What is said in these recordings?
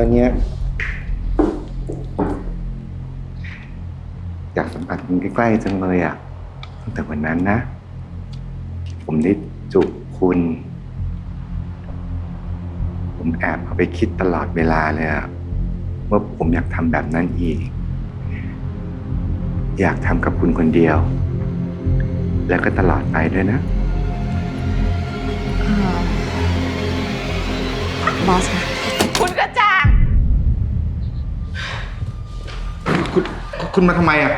อนเนี้ยอยากสัมผัสคุณใกล้ๆจังเลยอะตั้งแต่วันนั้นนะที่ผมได้จูบคุณ ผมแอบเอาไปคิดตลอดเวลาเลยอะว่าผมอยากทำแบบนั้นอีก อยากทำกับคุณคนเดียว แล้วก็ตลอดไปด้วยนะ บอสค่ะ คุณมาทำไมอะ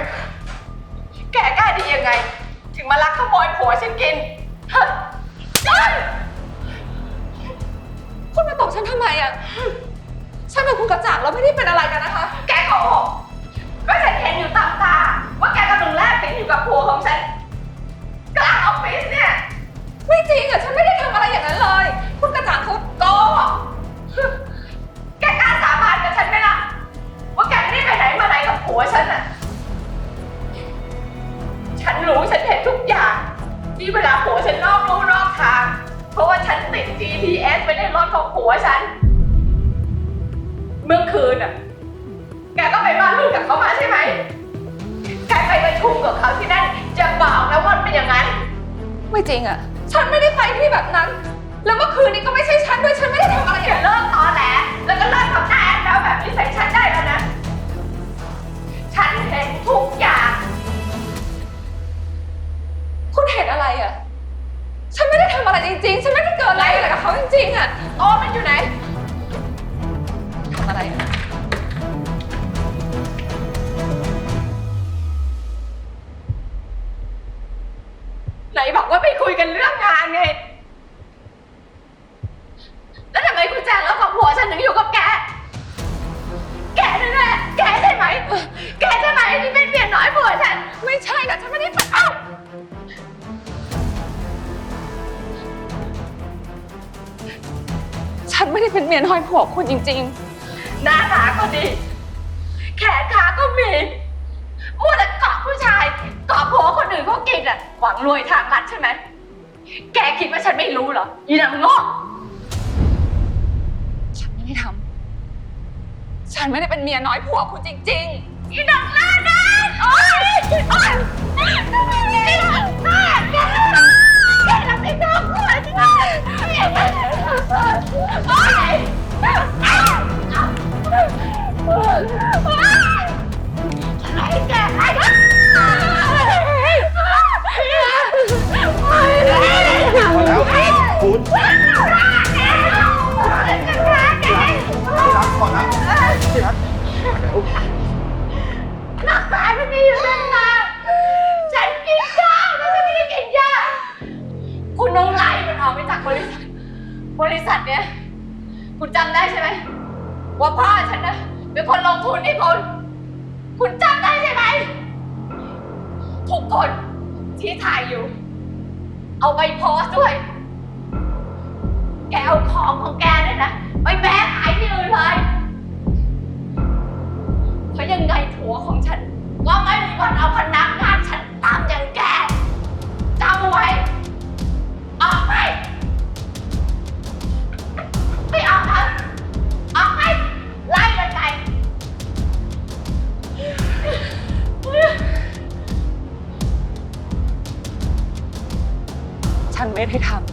แกกล้าดียังไง ถึงมาลักขโมยผัวฉันกินฮะคุณมาตบฉันทำไมอะฉันกับคุณกระจ่างเราไม่ได้เป็นอะไรกันนะคะ แกโกหก ฉันรู้ฉันเห็นทุกอย่างที่เวลาผัวฉันนอกลู่นอกทาง เพราะว่าฉันติด GPS ไว้ในรถของผัวฉัน เมื่อคืนอะแกก็ไปบ้านลูกกับเขามาใช่ไหม แกไปประชุมกับเขาที่นั่นจะบอกนะว่าเป็นอย่างนั้น ไม่จริงอะ ฉันไม่ได้ไปที่แบบนั้น แล้วเมื่อคืนนี้ก็ไม่ใช่ฉันด้วย ฉันไม่ได้ทำอะไรออย่าย่างนั้นเลิกตอแหลแล้วก็เลิกทำหน้าแอบแล้ว รจริงๆ ฉันไม่ได้เกิดอะไรอะไรกับเขาจริงๆอะโอ้มันอยู่ไหนทำอะไรอะไหนบอกว่าไปคุยกันเรื่องงานไง เป็นเมียน้อยผัวคุณจริง หน้าตาก็ดี แขนขาก็มีมัวแต่เกาะผู้ชายเกาะผัวคนอื่นเขากินอะ หวังรวยทางลัดใช่ไหม แกคิดว่าฉันไม่รู้เหรออีนางโง่ๆฉันไม่ได้ทำ ฉันไม่ได้เป็นเมียน้อยผัวคุณจริงอีนางหน้าด้านโอ๊ยโอ๊ยแกแกแกแก คุณจำได้ใช่ไหมว่าพ่อฉันนะเป็นคนลงทุนให้คุณคุณจำได้ใช่ไหมทุกคนที่ถ่ายอยู่ เอาไปโพสต์ด้วย แกเอาของของแกเนี่ยนะไปแบกขายที่อื่นเลย ฟให้ทำ